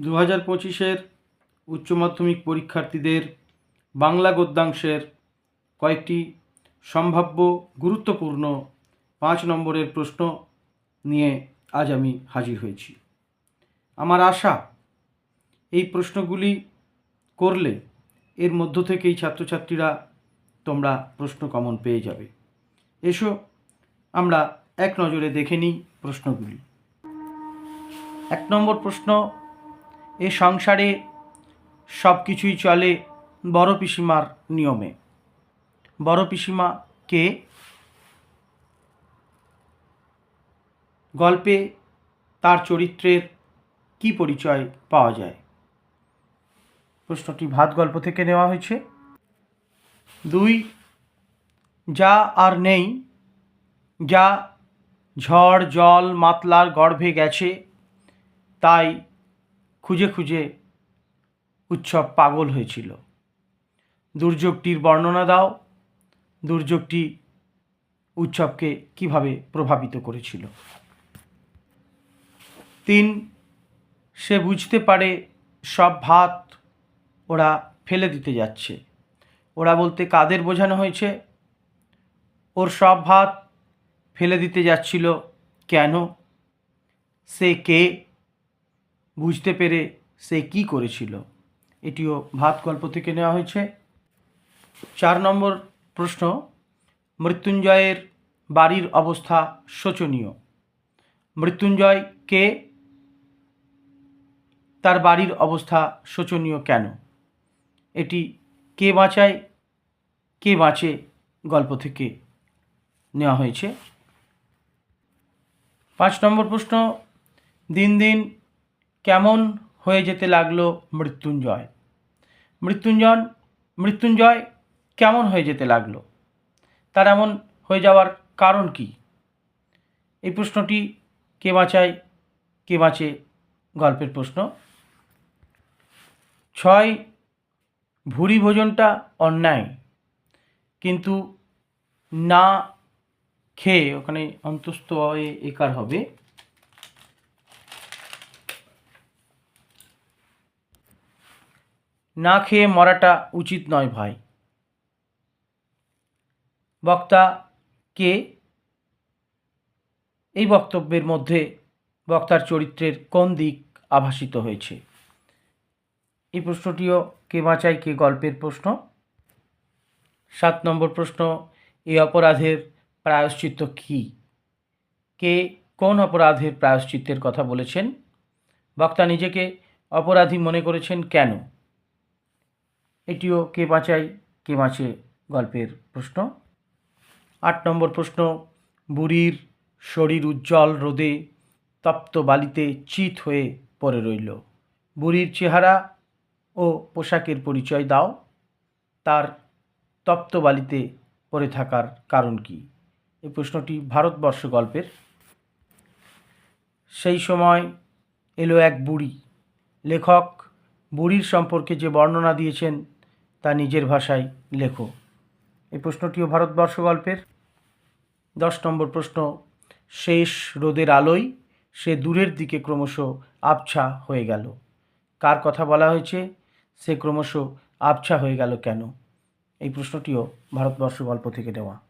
দু হাজার পঁচিশের উচ্চ মাধ্যমিক পরীক্ষার্থীদের বাংলা গদ্যাংশের কয়েকটি সম্ভাব্য গুরুত্বপূর্ণ পাঁচ নম্বরের প্রশ্ন নিয়ে আজ আমি হাজির হয়েছি। আমার আশা, এই প্রশ্নগুলি করলে এর মধ্য থেকেই ছাত্রছাত্রীরা তোমরা প্রশ্ন কমন পেয়ে যাবে। এসো, আমরা এক নজরে দেখে নিই প্রশ্নগুলি। এক নম্বর প্রশ্ন এ সংসারে সব কিছুই চলে বড় পিসিমার নিয়মে। বড় পিসিমা কে? গল্পে তার চরিত্রের কি পরিচয় পাওয়া যায়? প্রশ্নটি ভাত গল্প থেকে নেওয়া হয়েছে। দুই, যা আর নেই, যা ঝড়, জল, মাতলার গর্ভে গেছে, তাই খুঁজে খুঁজে উৎসব পাগল হয়েছিল। দুর্যোগটির বর্ণনা দাও। দুর্যোগটি উৎসবকে কীভাবে প্রভাবিত করেছিল? তিন, সে বুঝতে পারে সব ভাত ওরা ফেলে দিতে যাচ্ছে। ওরা বলতে কাদের বোঝানো হয়েছে? ওর সব ভাত ফেলে দিতে যাচ্ছিল কেন? সে কে? বুঝতে পেরে সে কি করেছিল। এটিও ভাত গল্প থেকে নেওয়া হয়েছে। চার নম্বর প্রশ্ন, মৃত্যুঞ্জয়ের বাড়ির অবস্থা শোচনীয়। মৃত্যুঞ্জয় কে? তার বাড়ির অবস্থা শোচনীয় কেন? এটি কে বাঁচায়, কে বাঁচে গল্প থেকে নেওয়া হয়েছে। পাঁচ নম্বর প্রশ্ন, দিন দিন কেমন হয়ে যেতে লাগল মৃত্যুঞ্জয়? মৃত্যুঞ্জয় মৃত্যুঞ্জয় কেমন হয়ে যেতে লাগল? তার এমন হয়ে যাওয়ার কারণ কি? এই প্রশ্নটি কে বাঁচায় কে বাঁচে গল্পের প্রশ্ন। ছয়, ভুরি ভোজনটা অন্যায়, কিন্তু না খেয়ে ওখানে অন্তস্থ একার হবে। না খেয়ে মরাটা উচিত নয় ভাই। বক্তা কে? এই বক্তব্যের মধ্যে বক্তার চরিত্রের কোন দিক আভাসিত হয়েছে? এই প্রশ্নটিও কে বাঁচায়, কে গল্পের প্রশ্ন? সাত নম্বর প্রশ্ন, এই অপরাধের প্রায়শ্চিত্ত কী? কে কোন অপরাধের প্রায়শ্চিত্তের কথা বলেছেন? বক্তা নিজেকে অপরাধী মনে করেছেন কেন? এটিও কে বাঁচায়, কে বাঁচে গল্পের প্রশ্ন। আট নম্বর প্রশ্ন, বুড়ির শরীর উজ্জ্বল রোদে তপ্ত বালিতে চিত হয়ে পড়ে রইল। বুড়ির চেহারা ও পোশাকের পরিচয় দাও। তার তপ্ত বালিতে পড়ে থাকার কারণ কি? এই প্রশ্নটি ভারতবর্ষ গল্পের। সেই সময় এলো এক বুড়ি। লেখক বুড়ির সম্পর্কে যে বর্ণনা দিয়েছেন তা নিজের ভাষায় লেখো। এই প্রশ্নটিও ভারতবর্ষ গল্পের। দশ নম্বর প্রশ্ন, শেষ রোদের আলোয় সে দূরের দিকে ক্রমশ আবছা হয়ে গেল। কার কথা বলা হয়েছে? সে ক্রমশ আবছা হয়ে গেল কেন? এই প্রশ্নটিও ভারতবর্ষ গল্প থেকে নেওয়া।